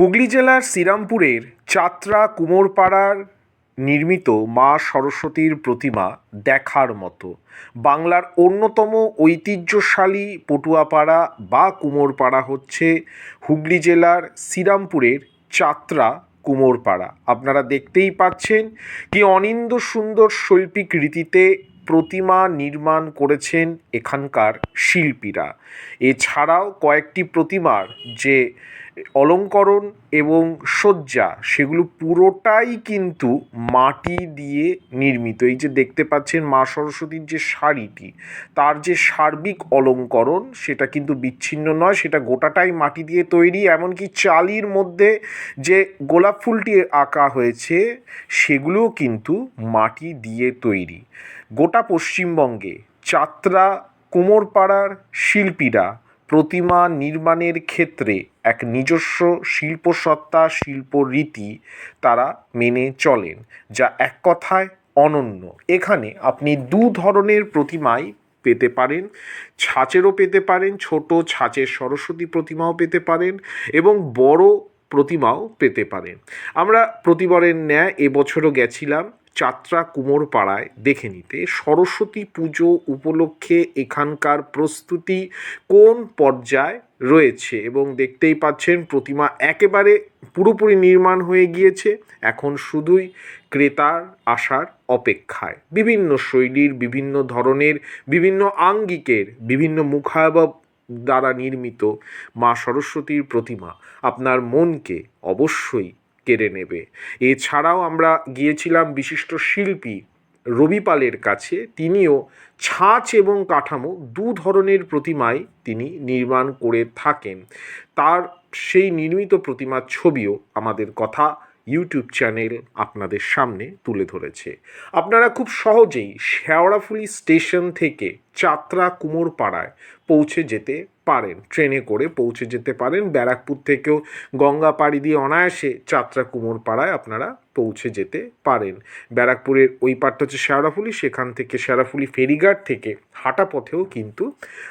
হুগলি জেলার শ্রীরামপুরের চাতরা কুমোরপাড়ার নির্মিত মা সরস্বতীর প্রতিমা দেখার মতো। বাংলার অন্যতম ঐতিহ্যশালী পটুয়াপাড়া বা কুমোরপাড়া হচ্ছে হুগলি জেলার শ্রীরামপুরের চাতরা কুমোরপাড়া। আপনারা দেখতেই পাচ্ছেন কি অনিন্দ সুন্দর শৈল্পিক রীতিতে প্রতিমা নির্মাণ করেছেন এখানকার শিল্পীরা। এছাড়াও কয়েকটি প্রতিমার যে অলঙ্করণ এবং সজ্জা সেগুলো পুরোটাই কিন্তু মাটি দিয়ে নির্মিত। এই যে দেখতে পাচ্ছেন মা সরস্বতীর যে শাড়িটি, তার যে সার্বিক অলঙ্করণ, সেটা কিন্তু বিচ্ছিন্ন নয়, সেটা গোটাটাই মাটি দিয়ে তৈরি, এমনকি চালির মধ্যে যে গোলাপ ফুলটি আঁকা হয়েছে, সেগুলোও কিন্তু মাটি দিয়ে তৈরি। গোটা পশ্চিমবঙ্গে চাত্রা, কুমোরপাড়ার শিল্পীরা প্রতিমা নির্মাণের ক্ষেত্রে এক নিজস্ব শিল্পসত্তা, শিল্পরীতি তারা মেনে চলেন, যা এক কথায় অনন্য। এখানে আপনি দু ধরনের প্রতিমাই পেতে পারেন। ছাঁচেরও পেতে পারেন, ছোট ছাঁচের সরস্বতী প্রতিমাও পেতে পারেন এবং বড় প্রতিমাও পেতে পারেন। আমরা প্রতিবারের ন্যায় এবছরও গেছিলাম। চাত্রা কুমোর পাড়ায় দেখে নিতে সরস্বতী পুজো উপলক্ষে এখানকার প্রস্তুতি কোন পর্যায়ে রয়েছে? এবং দেখতেই পাচ্ছেন প্রতিমা একেবারে পুরোপুরি নির্মাণ হয়ে গিয়েছে। এখন শুধুই ক্রেতার আসার অপেক্ষায়। বিভিন্ন শৈলীর, বিভিন্ন ধরনের, বিভিন্ন আঙ্গিকের, বিভিন্ন মুখাবব দ্বারা নির্মিত মা সরস্বতীর প্রতিমা। আপনার মনকে অবশ্যই কেড়ে নেবে। এছাড়াও আমরা গিয়েছিলাম বিশিষ্ট শিল্পী রবি পালের কাছে। তিনিও ছাঁচ এবং কাঠামো দু ধরনের প্রতিমায় তিনি নির্মাণ করে থাকেন। তার সেই নির্মিত প্রতিমার ছবিও আমাদের কথা ইউটিউব চ্যানেল আপনাদের সামনে তুলে ধরেছে। আপনারা খুব সহজেই শেওড়াফুলি স্টেশন থেকে চাত্রা কুমোরপাড়ায় পৌঁছে যেতে পারেন। ট্রেনে করে পৌঁছে যেতে পারেন। ব্যারাকপুর থেকেও গঙ্গা পাড়ি দিয়ে অনায়াসে চাত্রা কুমোরপাড়ায় আপনারা পৌঁছে যেতে পারেন। ব্যারাকপুরের ওই পারটা হচ্ছে শেওড়াফুলি সেখান থেকে শেওড়াফুলি ফেরিঘাট থেকে হাঁটা পথেও কিন্তু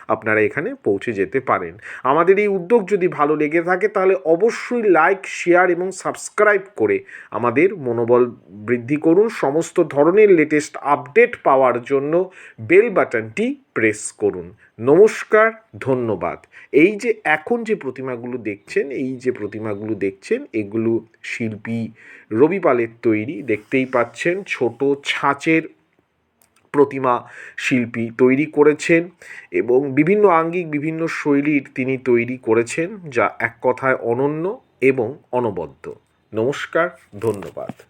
আপনারা এখানে পৌঁছে যেতে পারেন। আমাদের এই উদ্যোগ যদি ভালো লেগে থাকে তাহলে অবশ্যই লাইক, শেয়ার এবং সাবস্ক্রাইব করে আমাদের মনোবল বৃদ্ধি করুন। সমস্ত ধরনের লেটেস্ট আপডেট পাওয়ার জন্য বেল বাটনটি প্রেস করুন। নমস্কার, ধন্যবাদ। এই যে এখন যে প্রতিমাগুলো দেখছেন, এই যে প্রতিমাগুলো দেখছেন, এগুলো শিল্পী রবিপালের তৈরি। দেখতেই পাচ্ছেন ছোট ছাঁচের প্রতিমা শিল্পী তৈরি করেছেন এবং বিভিন্ন আঙ্গিক, বিভিন্ন শৈলীর তিনি তৈরি করেছেন, যা এক কথায় অনন্য এবং অনবদ্য। নমস্কার, ধন্যবাদ।